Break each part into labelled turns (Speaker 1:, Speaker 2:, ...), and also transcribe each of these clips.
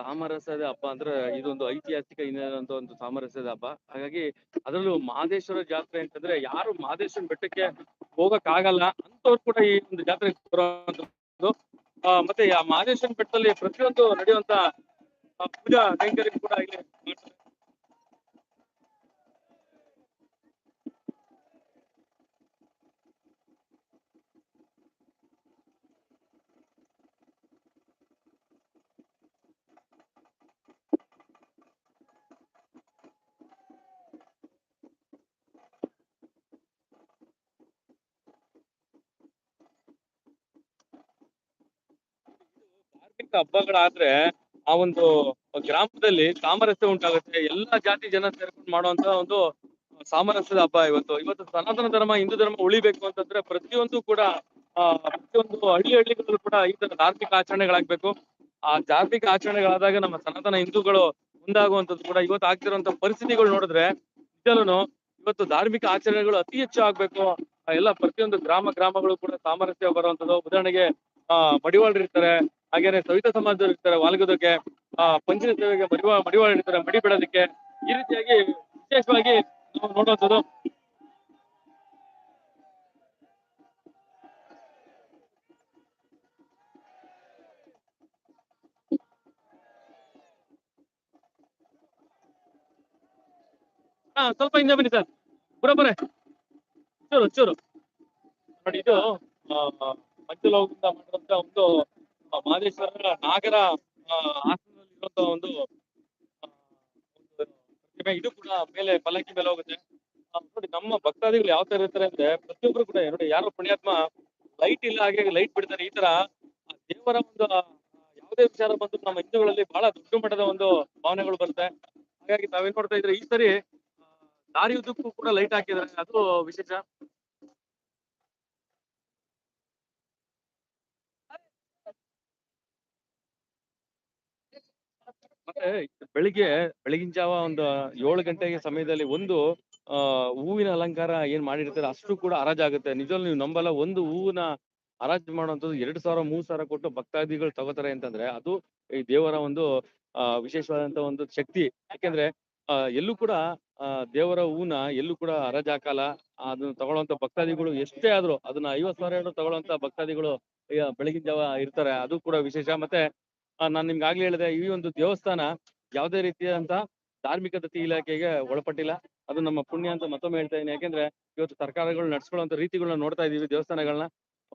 Speaker 1: ಸಾಮರಸ್ಯದ ಹಬ್ಬ ಅಂದ್ರೆ ಇದೊಂದು ಐತಿಹಾಸಿಕ ಹಿನ್ನೆಲೆ ಒಂದು ಸಾಮರಸ್ಯದ ಹಬ್ಬ. ಹಾಗಾಗಿ ಅದರಲ್ಲೂ ಮಹದೇಶ್ವರ ಜಾತ್ರೆ ಅಂತಂದ್ರೆ ಯಾರು ಮಹದೇಶ್ವರನ ಬೆಟ್ಟಕ್ಕೆ ಹೋಗಕ್ ಆಗಲ್ಲ ಅಂತವ್ರು ಕೂಡ ಈ ಒಂದು ಜಾತ್ರೆ ಮತ್ತೆ ಆ ಮಹದೇಶ್ವರ ಬೆಟ್ಟದಲ್ಲಿ ಪ್ರತಿಯೊಂದು ನಡೆಯುವಂತ ಪೂಜಾ ಕೈಂಕರ್ಯ ಕೂಡ ಇಲ್ಲಿ ಧಾರ್ಮಿಕ ಹಬ್ಬಗಳಾದ್ರೆ ಆ ಒಂದು ಗ್ರಾಮದಲ್ಲಿ ಸಾಮರಸ್ಯ ಉಂಟಾಗುತ್ತೆ. ಎಲ್ಲಾ ಜಾತಿ ಜನ ಸೇರ್ಕೊಂಡು ಮಾಡುವಂತ ಒಂದು ಸಾಮರಸ್ಯದ ಹಬ್ಬ ಇವತ್ತು. ಇವತ್ತು ಸನಾತನ ಧರ್ಮ, ಹಿಂದೂ ಧರ್ಮ ಉಳಿಬೇಕು ಅಂತಂದ್ರೆ ಪ್ರತಿಯೊಂದು ಕೂಡ ಪ್ರತಿಯೊಂದು ಹಳ್ಳಿ ಹಳ್ಳಿಗಳಲ್ಲೂ ಕೂಡ ಈ ತರ ಧಾರ್ಮಿಕ ಆಚರಣೆಗಳಾಗ್ಬೇಕು. ಆ ಧಾರ್ಮಿಕ ಆಚರಣೆಗಳಾದಾಗ ನಮ್ಮ ಸನಾತನ ಹಿಂದೂಗಳು ಮುಂದಾಗುವಂತದ್ದು ಕೂಡ ಇವತ್ತು ಆಗ್ತಿರುವಂತ ಪರಿಸ್ಥಿತಿಗಳು ನೋಡಿದ್ರೆ ನಿಜಲೂನು ಇವತ್ತು ಧಾರ್ಮಿಕ ಆಚರಣೆಗಳು ಅತಿ ಹೆಚ್ಚು ಆಗ್ಬೇಕು. ಎಲ್ಲ ಪ್ರತಿಯೊಂದು ಗ್ರಾಮ, ಗ್ರಾಮಗಳು ಕೂಡ ಸಾಮರಸ್ಯ ಬರುವಂತದ್ದು ಉದಾಹರಣೆಗೆ, ಆ, ಮಡಿವಾಳರು ಇರ್ತಾರೆ. ಹಾಗೇನೆ ಸವಿತ ಸಮಾಜದವ್ರು ಇರ್ತಾರೆ ವಾಲ್ಗೋದಕ್ಕೆ ಆ ಪಂಚಿನ ಸೇವೆಗೆ ಮಡಿವಾ, ಮಡಿವಾಳ ಇರ್ತಾರೆ ಮಡಿ ಬಿಡೋದಕ್ಕೆ ಈ ರೀತಿಯಾಗಿ ವಿಶೇಷವಾಗಿ ನಾವು ನೋಡುವಂಥದ್ದು ಹಾ, ಸ್ವಲ್ಪ ಹಿಂದೆ ಬನ್ನಿ ಸರ್. ಬರೋಬ್ಬರೇ ಚೂರು ಚೂರು. ನೋಡಿ, ಇದು ಪಂಚಲೋಕದಿಂದ ಮಾಡಿರುವಂತ ಒಂದು ಆ, ಮಹದೇಶ್ವರರ ನಾಗರ ಆ, ಆಸನದಲ್ಲಿ ಇರುವಂತ ಒಂದು ಇದು ಕೂಡ ಮೇಲೆ ಪಲ್ಲಕ್ಕಿ ಮೇಲೆ ಹೋಗುತ್ತೆ. ನೋಡಿ ನಮ್ಮ ಭಕ್ತಾದಿಗಳು ಯಾವ ತರ ಇರ್ತಾರೆ ಅಂದ್ರೆ ಪ್ರತಿಯೊಬ್ರು ಕೂಡ ನೋಡಿ ಯಾರು ಪುಣ್ಯಾತ್ಮ ಲೈಟ್ ಇಲ್ಲ ಹಾಗೆ ಲೈಟ್ ಬಿಡ್ತಾರೆ. ಈ ತರ ದೇವರ ಒಂದು ಯಾವುದೇ ವಿಚಾರ ಬಂದ್ರು ನಮ್ಮ ಹಿಂದೂಗಳಲ್ಲಿ ಬಹಳ ದೊಡ್ಡ ಮಟ್ಟದ ಒಂದು ಭಾವನೆಗಳು ಬರುತ್ತೆ. ಹಾಗಾಗಿ ತಾವೇನ್ ನೋಡ್ತಾ ಇದ್ರೆ ಈ ಸರಿ ದಾರಿಯುದ್ದಕ್ಕೂ ಕೂಡ ಲೈಟ್ ಹಾಕಿದ್ದಾರೆ. ಅದು ವಿಶೇಷ. ಮತ್ತೆ ಬೆಳಿಗ್ಗೆ, ಬೆಳಗಿನ ಜಾವ ಒಂದು ಏಳು ಗಂಟೆಗೆ ಸಮಯದಲ್ಲಿ ಒಂದು, ಆ, ಹೂವಿನ ಅಲಂಕಾರ ಏನ್ ಮಾಡಿರ್ತಾರೆ ಅಷ್ಟು ಕೂಡ ಹರಾಜಾಗುತ್ತೆ. ನಿಜವಾಗ್ಲೂ ನೀವು ನಂಬಲ್ಲ, ಒಂದು ಹೂವಿನ ಹರಾಜು ಮಾಡುವಂತದ್ದು ಎರಡ್ ಸಾವಿರ, ಮೂರ್ ಸಾವಿರ ಕೊಟ್ಟು ಭಕ್ತಾದಿಗಳು ತಗೋತಾರೆ ಅಂತಂದ್ರೆ ಅದು ಈ ದೇವರ ಒಂದು, ಆ ವಿಶೇಷವಾದಂತ ಒಂದು ಶಕ್ತಿ. ಯಾಕೆಂದ್ರೆ, ಆ, ಎಲ್ಲೂ ಕೂಡ, ಆ, ದೇವರ ಹೂನ ಎಲ್ಲೂ ಕೂಡ ಹರಾಜ್ ಹಾಕಲ್ಲ ಅದನ್ನ ತಗೊಳ್ಳುವಂತ ಭಕ್ತಾದಿಗಳು ಎಷ್ಟೇ ಆದ್ರೂ, ಅದನ್ನ ಐವತ್ ಸಾವಿರ ತಗೊಳ್ಳುವಂತ ಭಕ್ತಾದಿಗಳು ಬೆಳಗಿನ ಜಾವ ಇರ್ತಾರೆ. ಅದು ಕೂಡ ವಿಶೇಷ. ಮತ್ತೆ ನಾನ್ ನಿಮ್ಗೆ ಆಗ್ಲೇ ಹೇಳಿದೆ, ಈ ಒಂದು ದೇವಸ್ಥಾನ ಯಾವುದೇ ರೀತಿಯಾದಂತ ಧಾರ್ಮಿಕ ದತ್ತಿ ಇಲಾಖೆಗೆ ಒಳಪಟ್ಟಿಲ್ಲ. ಅದು ನಮ್ಮ ಪುಣ್ಯ ಅಂತ ಮತ್ತೊಮ್ಮೆ ಹೇಳ್ತಾ ಇದೀನಿ ಯಾಕೆಂದ್ರೆ ಇವತ್ತು ಸರ್ಕಾರಗಳು ನಡ್ಸ್ಕೊಳ್ಳುವಂತ ರೀತಿಗಳನ್ನ ನೋಡ್ತಾ ಇದೀವಿ ದೇವಸ್ಥಾನಗಳನ್ನ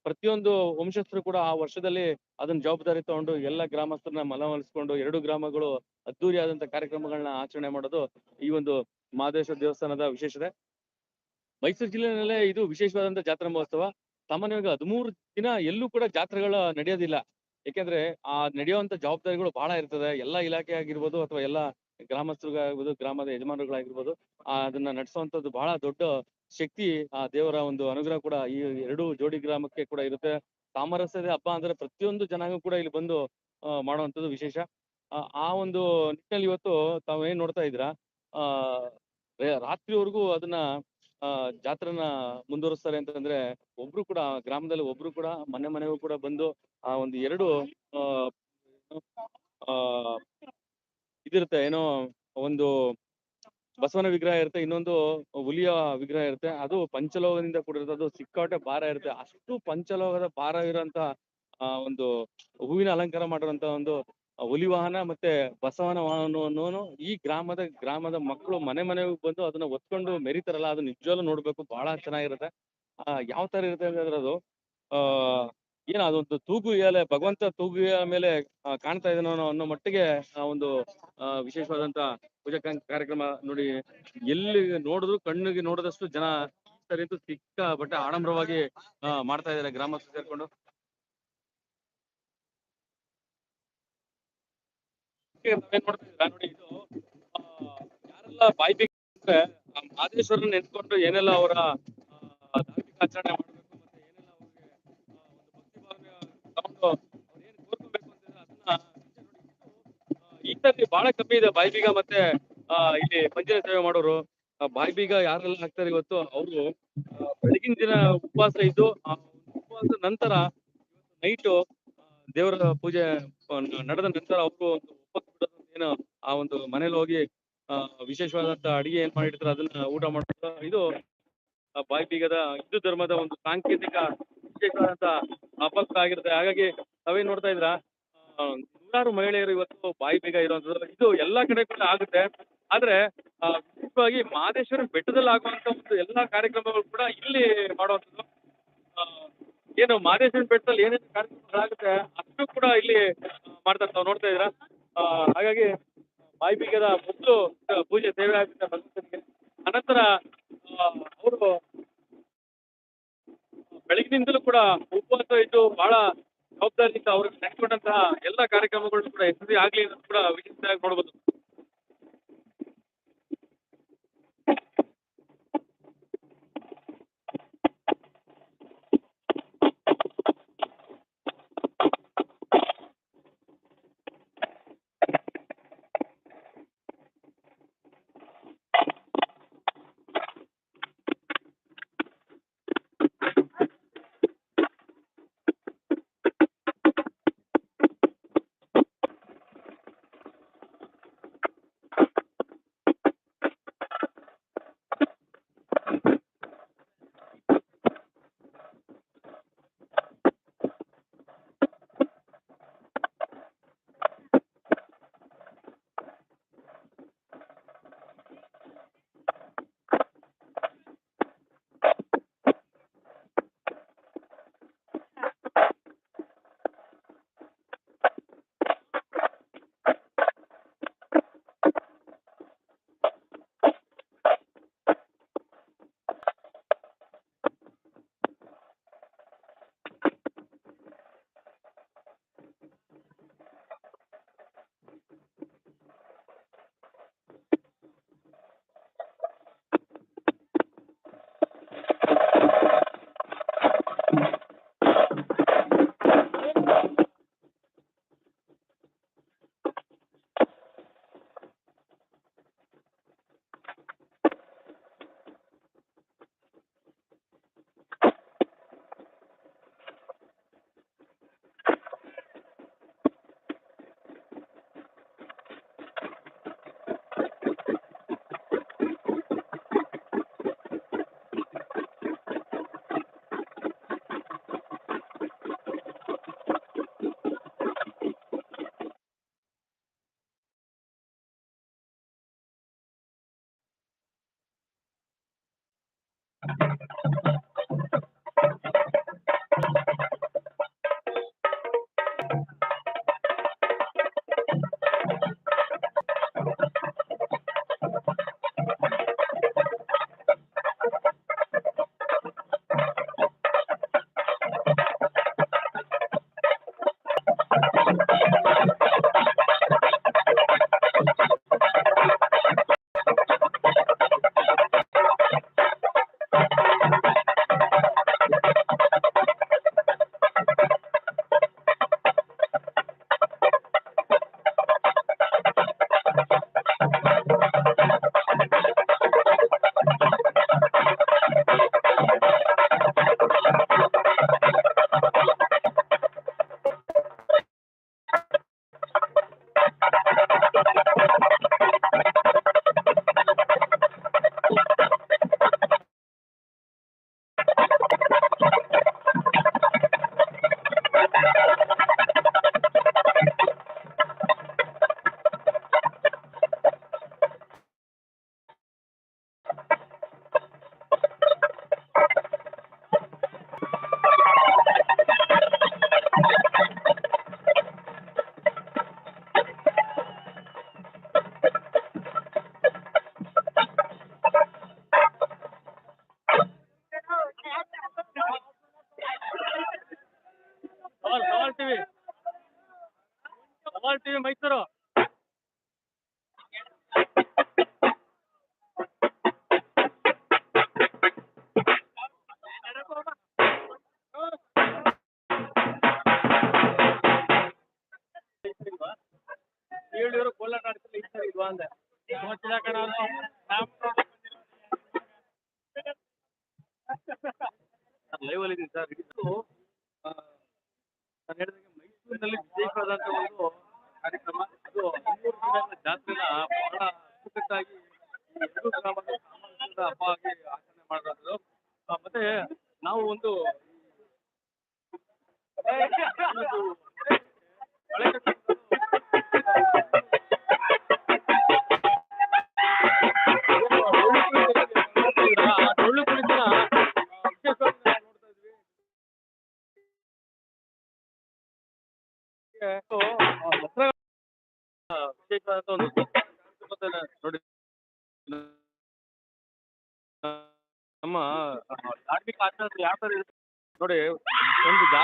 Speaker 1: ಪ್ರತಿಯೊಂದು ವಂಶಸ್ಥರು ಕೂಡ ಆ ವರ್ಷದಲ್ಲಿ ಅದನ್ನ ಜವಾಬ್ದಾರಿ ತಗೊಂಡು ಎಲ್ಲ ಗ್ರಾಮಸ್ಥರನ್ನ ಮನವೊಲಿಸ್ಕೊಂಡು ಎರಡು ಗ್ರಾಮಗಳು ಅದ್ದೂರಿಯಾದಂತ ಕಾರ್ಯಕ್ರಮಗಳನ್ನ ಆಚರಣೆ ಮಾಡೋದು ಈ ಒಂದು ಮಹದೇಶ್ವರ ದೇವಸ್ಥಾನದ ವಿಶೇಷತೆ ಮೈಸೂರು ಜಿಲ್ಲೆನಲ್ಲೇ ಇದು ವಿಶೇಷವಾದಂತ ಜಾತ್ರಾ ಮಹೋತ್ಸವ. ಸಾಮಾನ್ಯವಾಗಿ ಹದಿಮೂರು ದಿನ ಎಲ್ಲೂ ಕೂಡ ಜಾತ್ರೆಗಳು ನಡೆಯೋದಿಲ್ಲ. ಯಾಕೆಂದ್ರೆ ಆ ನಡೆಯುವಂತ ಜವಾಬ್ದಾರಿಗಳು ಬಹಳ ಇರ್ತದೆ. ಎಲ್ಲಾ ಇಲಾಖೆ ಆಗಿರ್ಬೋದು ಅಥವಾ ಎಲ್ಲಾ ಗ್ರಾಮಸ್ಥರಿಗಾಗಿರ್ಬೋದು ಗ್ರಾಮದ ಯಜಮಾನರುಗಳಾಗಿರ್ಬೋದು ಆ ಅದನ್ನ ನಡೆಸುವಂತದ್ದು ಬಹಳ ದೊಡ್ಡ ಶಕ್ತಿ ಆ ದೇವರ ಒಂದು ಅನುಗ್ರಹ ಕೂಡ ಈ ಎರಡು ಜೋಡಿ ಗ್ರಾಮಕ್ಕೆ ಕೂಡ ಇರುತ್ತೆ. ಸಾಮರಸ್ಯದ ಹಬ್ಬ ಅಂದ್ರೆ ಪ್ರತಿಯೊಂದು ಜನಾಂಗ ಕೂಡ ಇಲ್ಲಿ ಬಂದು ಮಾಡುವಂತದ್ದು ವಿಶೇಷ. ಆ, ಒಂದು ನಿಟ್ಟಿನಲ್ಲಿ ಇವತ್ತು ತಾವೇನ್ ನೋಡ್ತಾ ಇದ್ರ ಆ ರಾತ್ರಿವರೆಗೂ ಅದನ್ನ ಆ, ಜಾತ್ರೆನ ಮುಂದುವರಿಸ್ತಾರೆ ಅಂತಂದ್ರೆ ಒಬ್ರು ಕೂಡ ಗ್ರಾಮದಲ್ಲಿ ಒಬ್ರು ಕೂಡ ಮನೆ ಮನೆಗೂ ಕೂಡ ಬಂದು ಆ ಒಂದು ಎರಡು, ಆ ಇದಿರುತ್ತೆ ಏನೋ ಒಂದು ಬಸವನ ವಿಗ್ರಹ ಇರುತ್ತೆ, ಇನ್ನೊಂದು ಹುಲಿಯ ವಿಗ್ರಹ ಇರುತ್ತೆ, ಅದು ಪಂಚಲೋಹದಿಂದ ಕೂಡಿರುತ್ತೆ, ಅದು ಸಿಕ್ಕಾಟೆ ಭಾರ ಇರುತ್ತೆ, ಅಷ್ಟು ಪಂಚಲೋಹದ ಭಾರ ಇರುವಂತ ಆ, ಒಂದು ಹೂವಿನ ಅಲಂಕಾರ ಮಾಡಿರುವಂತ ಒಂದು ಹುಲಿ ವಾಹನ ಮತ್ತೆ ಬಸವನ ವಾಹನವನ್ನು ಈ ಗ್ರಾಮದ ಗ್ರಾಮದ ಮಕ್ಕಳು ಮನೆ ಮನೆಗೂ ಬಂದು ಅದನ್ನ ಒತ್ಕೊಂಡು ಮೆರಿತಾರಲ್ಲ, ಅದು ನಿಜವಾಗ್ಲೂ ನೋಡ್ಬೇಕು ಬಹಳ ಚೆನ್ನಾಗಿರುತ್ತೆ. ಆ, ಯಾವ ತರ ಇರುತ್ತೆ ಅಂದ್ರೆ ಅದು, ಆ, ಏನ ಅದೊಂದು ತೂಗು ಎಲೆ, ಭಗವಂತ ತೂಗು ಮೇಲೆ ಕಾಣ್ತಾ ಇದನೋ ಅನ್ನೋ- ಮಟ್ಟಿಗೆ ಆ, ಒಂದು ವಿಶೇಷವಾದಂತ ಪೂಜಾ ಕಾರ್ಯಕ್ರಮ ನೋಡಿ ಎಲ್ಲಿ ನೋಡಿದ್ರು ಕಣ್ಣಿಗೆ ನೋಡಿದಷ್ಟು ಜನ ಸರಿ ಸಿಕ್ಕ ಸಿಕ್ಕಾಪಟ್ಟೆ ಆಡಂಬರವಾಗಿ ಮಾಡ್ತಾ ಇದಾರೆ ಗ್ರಾಮಸ್ಥರು ಸೇರ್ಕೊಂಡು. ನಾವೇನ್ ನೋಡ್ತಾ ನೋಡಿ, ಇದು ಯಾರೆಲ್ಲ ಬಾಯಿ ಬಿಕ್ಕಿದ್ರೆ ಮಹದೇಶ್ವರನ ನೆನ್ಸ್ಕೊಂಡು ಏನೆಲ್ಲ ಅವರ ಧಾರ್ಮಿಕ ಆಚರಣೆ ಮಾಡಬೇಕು ಮತ್ತೆ ಏನೆಲ್ಲ ಅವ್ರಿಗೆ ಒಂದು ಭಕ್ತಿ ಭಾವನೆ ತಗೊಂಡು ಅವ್ರು ಏನ್ ಕೋರ್ಕೋಬೇಕು ಅಂತ ಅದನ್ನ ಈ ಬಹಳ ಕಮ್ಮಿ ಇದೆ. ಬಾಯಿ ಬೀಗ ಮತ್ತೆ ಇಲ್ಲಿ ಪಂಚನ ಸೇವೆ ಮಾಡೋರು ಬಾಯಿ ಬೀಗ ಯಾರೆಲ್ಲ ಹಾಕ್ತಾರೆ ಇವತ್ತು ಅವರು ಬೆಳಗಿನ ದಿನ ಉಪವಾಸ ಇದ್ದು, ಆ ಉಪವಾಸ ನಂತರ ನೈಟು ದೇವರ ಪೂಜೆ ನಡೆದ ನಂತರ ಅವರು ಒಂದು ಒಪ್ಪತ್ತು ಆ ಒಂದು ಮನೇಲಿ ಹೋಗಿ ವಿಶೇಷವಾದಂತ ಅಡಿಗೆ ಏನ್ ಮಾಡಿರ್ತಾರೆ ಅದನ್ನ ಊಟ ಮಾಡೋದು ಇದು ಬಾಯಿ ಬೀಗದ ಹಿಂದೂ ಧರ್ಮದ ಒಂದು ಸಾಂಕೇತಿಕ ವಿಶೇಷವಾದಂತ ಹಬ್ಬಕ್ಕ ಆಗಿರುತ್ತೆ. ಹಾಗಾಗಿ ತಾವೇನ್ ನೋಡ್ತಾ ಇದ್ರ ನೂರಾರು ಮಹಿಳೆಯರು ಇವತ್ತು ಬಾಯಿ ಬೀಗ ಇರುವಂತದ್ದು ಇದು ಎಲ್ಲಾ ಕಡೆ ಕೂಡ ಆಗುತ್ತೆ. ಆದ್ರೆ ಮುಖ್ಯವಾಗಿ ವಿಶೇಷವಾಗಿ ಮಹದೇಶ್ವರ ಬೆಟ್ಟದಲ್ಲಿ ಆಗುವಂತ ಒಂದು ಎಲ್ಲಾ ಕಾರ್ಯಕ್ರಮಗಳು ಕೂಡ ಇಲ್ಲಿ ಮಾಡುವಂತದ್ದು ಏನು ಮಹದೇಶ್ವರ ಬೆಟ್ಟದಲ್ಲಿ ಏನೇನು ಕಾರ್ಯಕ್ರಮಗಳಾಗುತ್ತೆ ಅಷ್ಟು ಕೂಡ ಇಲ್ಲಿ ಮಾಡ್ತಾ ನೋಡ್ತಾ ಇದ್ದೀರಾ? ಆ, ಹಾಗಾಗಿ ಬಾಯಿ ಬೀಗದ ಮೊದಲು ಪೂಜೆ ಸೇವೆ ಆಗುತ್ತೆ ಭಗವಂತನಿಗೆ ಅನಂತರ ಅವರು ಬೆಳಗಿನಿಂದಲೂ ಕೂಡ ಉಪವಾಸ ಇದ್ದು ಬಹಳ ಜವಾಬ್ದಾರಿಯಿಂದ ಅವ್ರಿಗೆ ನಡೆಸಿಕೊಂಡಂತಹ ಎಲ್ಲ ಕಾರ್ಯಕ್ರಮಗಳು ಕೂಡ ಯಶಸ್ವಿ ಆಗ್ಲಿ ಅನ್ನೋದು ಕೂಡ ವಿಶಿಷ್ಟವಾಗಿ ನೋಡಬಹುದು ಅಂದೆ ಗೊತ್ತಿಲ್ಲ ಕಣ ಲೈವ್ ಅಲ್ಲಿ ಇದ್ದೀನಿ ಸರ್ ಇದು ನಾನು ಹೇಳಿದಂಗೆ ಮೈಸೂರಿನಲ್ಲಿ ವಿಶೇಷವಾದಂತ ಒಂದು ಕಾರ್ಯಕ್ರಮ. ಅದು ಹದಿಮೂರು ದಿನಗಳ ಜಾತ್ರೆನ ಬಹಳ ಈ ಎರಡು ಗ್ರಾಮದ ಸಾಮರಸ್ಯದ ಹಬ್ಬ ಆಗಿ ಆಚರಣೆ ಮಾಡಿದ್ರು ಮತ್ತೆ ನಾವು ಒಂದು ಒಂದು ನೋಡಿ ನಮ್ಮ ಧಾರ್ಮಿಕ ಆಚರಣೆ ಯಾವ ತರ ಇರುತ್ತೆ? ನೋಡಿ ಒಂದು ಜಾ